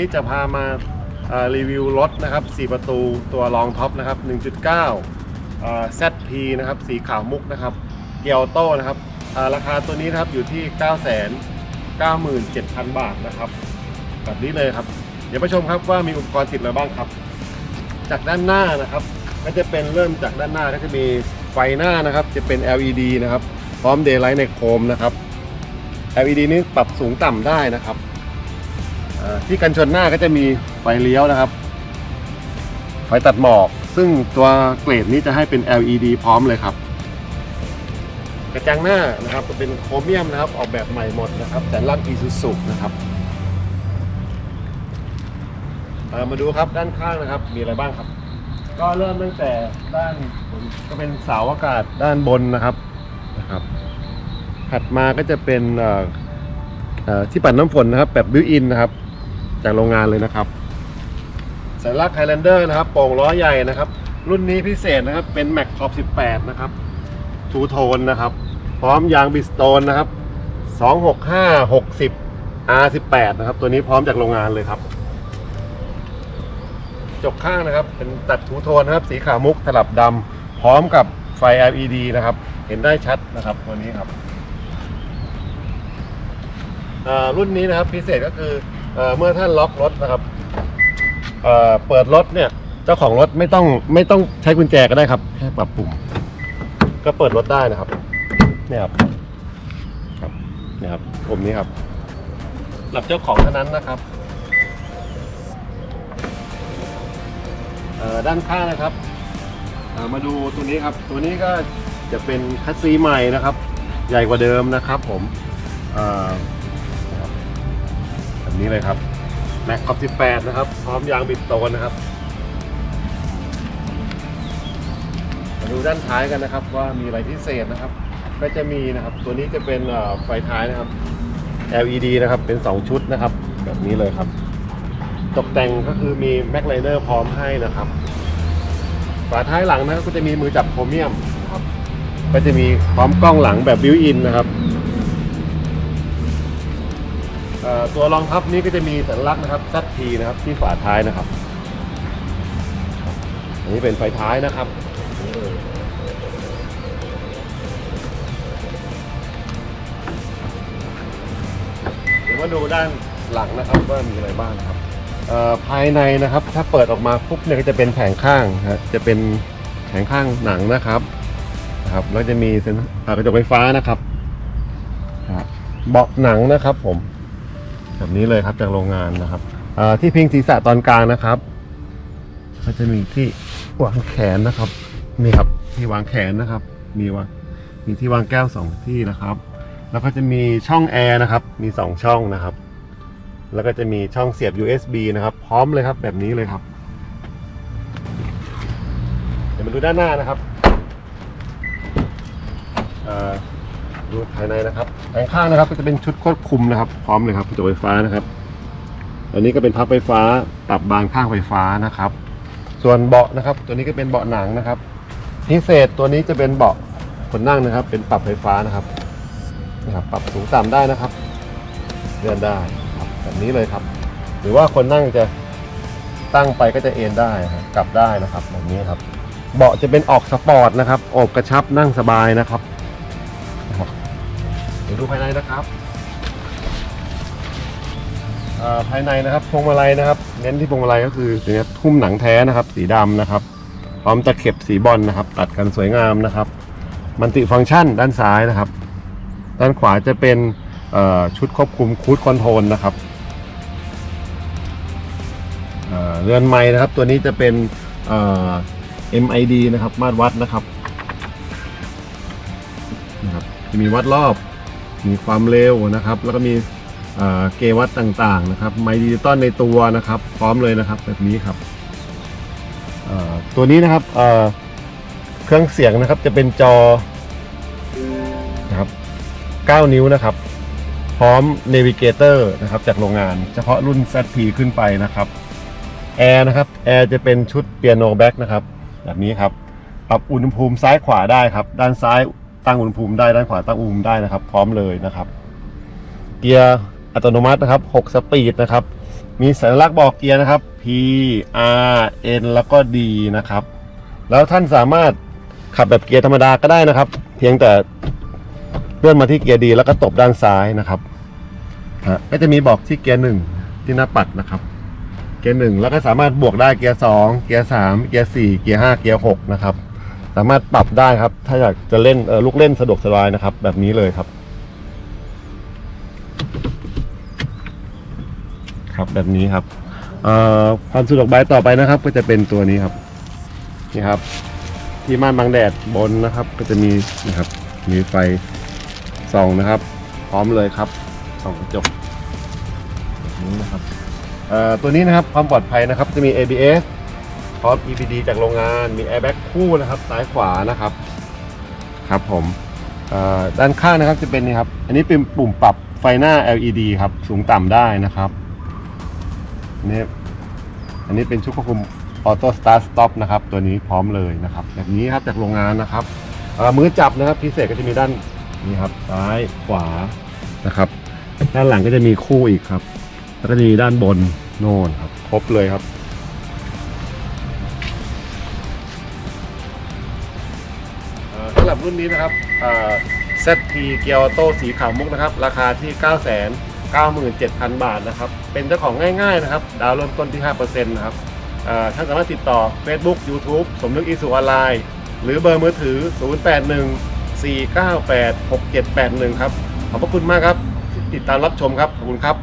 ันนี้จะพามารีวิวรถนะครับ 4 ประตูตัวรองท็อปนะครับ 1.9เอ่อ ZP นะครับ สีขาวมุกนะครับ เกียวโต้นะครับ ราคาตัวนี้นะครับอยู่ที่ 9 9 7 0 0 0 บาทนะครับแบบนี้เลยครับ เดี๋ยวไปชมครับว่ามีอุปกรณ์ติดอะไรบ้างครับ จากด้านหน้านะครับ ก็จะเป็นเริ่มจากด้านหน้าก็จะมีไฟหน้านะครับ จะเป็น LED นะครับ พร้อม Daylight ในโคมนะครับ LED นี้ปรับสูงต่ำได้นะครับ ที่กันชนหน้าก็จะมีไฟเลี้ยวนะครับ ไฟตัดหมอก ซึ่งตัวเกรดนี้จะให้เป็น LED พร้อมเลยครับ กระจังหน้านะครับจะเป็นโครเมียมนะครับ ออกแบบใหม่หมดนะครับ แต่ลั่นอีซูซุนะครับเอ่อมาดูครับด้านข้างนะครับ มีอะไรบ้างครับ ก็เริ่มตั้งแต่ด้านบนก็เป็นเสาอากาศด้านบนนะครับนะครับ ถัดมาก็จะเป็นเอ่อเอ่อที่ปัดน้ำฝนนะครับแบบบิวอินนะครับ จากโรงงานเลยนะครับสัญลักษณ์ไฮแลนเดอร์นะครับโป่งล้อใหญ่นะครับ รุ่นนี้พิเศษนะครับเป็น Mac Top 18 นะครับทูโทนนะครับ พร้อมยางบิสโตนนะครับ 265 60 R18 นะครับ ตัวนี้พร้อมจากโรงงานเลยครับจกข้างนะครับ เป็นตัดทูโทนนะครับ สีขาวมุกสลับดำพร้อมกับไฟ LED นะครับ เห็นได้ชัดนะครับตัวนี้ครับอ่อรุ่นนี้นะครับพิเศษก็คือ เมื่อท่านล็อกรถนะครับเเปิดรถเนี่ยเจ้าของรถไม่ต้องไม่ต้องใช้กุญแจก็ได้ครับแค่ปรับปุ่ม ก็เปิดรถได้นะครับเนี่ยครับครับเนี่ยครับปุ่มนี้ครับหลับเจ้าของเท่านั้นนะครับด้านข้างนะครับมาดูตัวนี้ครับ ตัวนี้ก็จะเป็นคัสซีใหม่นะครับ ใหญ่กว่าเดิมนะครับผม นี้เลยครับแม็กขอบ18 นะครับ พร้อมยางบิดโตนนะครับ มาดูด้านท้ายกันนะครับ ว่ามีอะไรพิเศษนะครับ ก็จะมีนะครับ ตัวนี้จะเป็นไฟท้ายนะครับ LED นะครับเป็น 2 ชุดนะครับ แบบนี้เลยครับ ตกแต่งก็คือมีแม็กไลเนอร์พร้อมให้นะครับ ฝาท้ายหลังนะครับก็จะมีมือจับโครเมียมนะครับก็จะมีพร้อมกล้องหลังแบบบิวอินนะครับ ตัวรองทับนี้ก็จะมีสัญลักษณ์นะครับ ZP นะครับที่ฝาท้ายนะครับ อันนี้เป็นไฟท้ายนะครับ เดี๋ยวมาดูด้านหลังนะครับว่ามีอะไรบ้างครับภายในนะครับ ถ้าเปิดออกมาปุ๊บเนี่ยก็จะเป็นแผงข้างฮะจะเป็นแผงข้างหนังนะครับนะครับ แล้วจะมีเซ็นอ่ากระจกไฟฟ้านะครับครับเบาะหนังนะครับผม แบบนี้เลยครับจากโรงงานนะครับที่พิงศีรษะตอนกลางนะครับ ก็จะมีที่วางแขนนะครับนี่ครับที่วางแขนนะครับ มีวางมีที่วางแก้วสองที่นะครับ แล้วก็จะมีช่องแอร์นะครับ มีสองช่องนะครับ แล้วก็จะมีช่องเสียบ USB นะครับ พร้อมเลยครับ แบบนี้เลยครับ เดี๋ยวมาดูด้านหน้านะครับ ดูภายในนะครับทางข้างนะครับก็จะเป็นชุดควบคุมนะครับ พร้อมเลยครับกระจกไฟฟ้านะครับอันนี้ก็เป็นพับไฟฟ้าปรับบานข้างไฟฟ้านะครับ ส่วนเบาะนะครับ ตัวนี้ก็เป็นเบาะหนังนะครับ พิเศษตัวนี้จะเป็นเบาะคนนั่งนะครับ เป็นปรับไฟฟ้านะครับนะครับ ปรับสูงต่ำได้นะครับเลื่อนได้ครับแบบนี้เลยครับ หรือว่าคนนั่งจะตั้งไปก็จะเอนได้ครับกลับได้นะครับแบบนี้ครับ เบาะจะเป็นออกสปอร์ตนะครับ อบกระชับนั่งสบายนะครับ ดี๋ยวดูภายในนะครับภายในนะครับพวงมาลัยนะครับ เน้นที่พวงมาลัยก็คือตัวนี้ทุ่มหนังแท้นะครับ สีดำนะครับ พร้อมตะเข็บสีบอลนะครับ ตัดกันสวยงามนะครับ มันติฟังก์ชันด้านซ้ายนะครับ ด้านขวาจะเป็นชุดควบคุมคูดคอนโทรลนะครับเรือนไม้นะครับ ตัวนี้จะเป็น MID นะครับ มาตรวัดนะครับนะครับ จะมีวัดรอบ มีความเร็วนะครับ แล้วก็มีเกวัดต่างๆนะครับ ไมค์ดิจิตอลในตัวนะครับ พร้อมเลยนะครับแบบนี้ครับตัวนี้นะครับเอ่อเครื่องเสียงนะครับจะเป็นจอนะครับ 9 นิ้วนะครับ พร้อม Navigator นะครับจากโรงงานเฉพาะรุ่น ZP ขึ้นไปนะครับแอร์นะครับแอร์จะเป็นชุดเปียโนแบ็กนะครับ แบบนี้ครับ ปรับอุณหภูมิซ้ายขวาได้ครับ ด้านซ้าย ตั้งอุณหภูมิได้ด้านขวาตั้งอุณหภูมิได้นะครับ พร้อมเลยนะครับ เกียร์อัตโนมัตินะครับ6สปีดนะครับ มีสัญลักษณ์บอกเกียร์นะครับ P R N แล้วก็ D นะครับ แล้วท่านสามารถขับแบบเกียร์ธรรมดาก็ได้นะครับ เพียงแต่เลื่อนมาที่เกียร์ดีแล้วก็ตบด้านซ้ายนะครับฮะก็จะมีบอกที่เกียร์หนึ่งที่หน้าปัดนะครับ เกียร์หนึ่งแล้วก็สามารถบวกได้เกียร์สองเกียร์สามเกียร์สี่เกียร์ห้าเกียร์หกนะครับ สามารถปรับได้ครับ ถ้าอยากจะเล่นลูกเล่นสะดวกสบายนะครับ แบบนี้เลยครับ ครับแบบนี้ครับความสะดวกบายต่อไปนะครับ ก็จะเป็นตัวนี้ครับนี่ครับ ที่ม่านบังแดดบนนะครับ ก็จะมีนะครับ มีไฟส่องนะครับ พร้อมเลยครับส่องกระจกแบนี้นะครับตัวนี้นะครับความปลอดภัยนะครับ จะมี ABS พร้อม EPD จากโรงงานมี airbag คู่นะครับซ้ายขวานะครับครับผมอ่อด้านข้างนะครับจะเป็นนี่ครับ อันนี้เป็นปุ่มปรับไฟหน้า LED ครับ สูงต่ำได้นะครับอันนี้อันนี้เป็นชุดควบคุม Auto Start Stop นะครับ ตัวนี้พร้อมเลยนะครับ แบบนี้ครับจากโรงงานนะครับอ่อมือจับนะครับ พิเศษก็จะมีด้านนี้ครับ ซ้ายขวานะครับ ด้านหลังก็จะมีคู่อีกครับ แล้วก็จะมีด้านบนโน่นครับ ครบเลยครับ หรับรุ่นนี้นะครับเอ่อ ZP เกียร์ออโตสีขาวมุกนะครับ ราคาที่ 9 9 7 0 0 0 บาทนะครับ เป็นเจ้าของง่ายๆนะครับ ดาวน์เริ่มต้นที่ 5%นะครับท่านสามารถติดต่อ Facebook YouTube สมนึกอีสุออนไลน์ หรือเบอร์มือถือ 081 498 6781 ครับ ขอบพระคุณมากครับ ติดตามรับชมครับ ขอบคุณครับ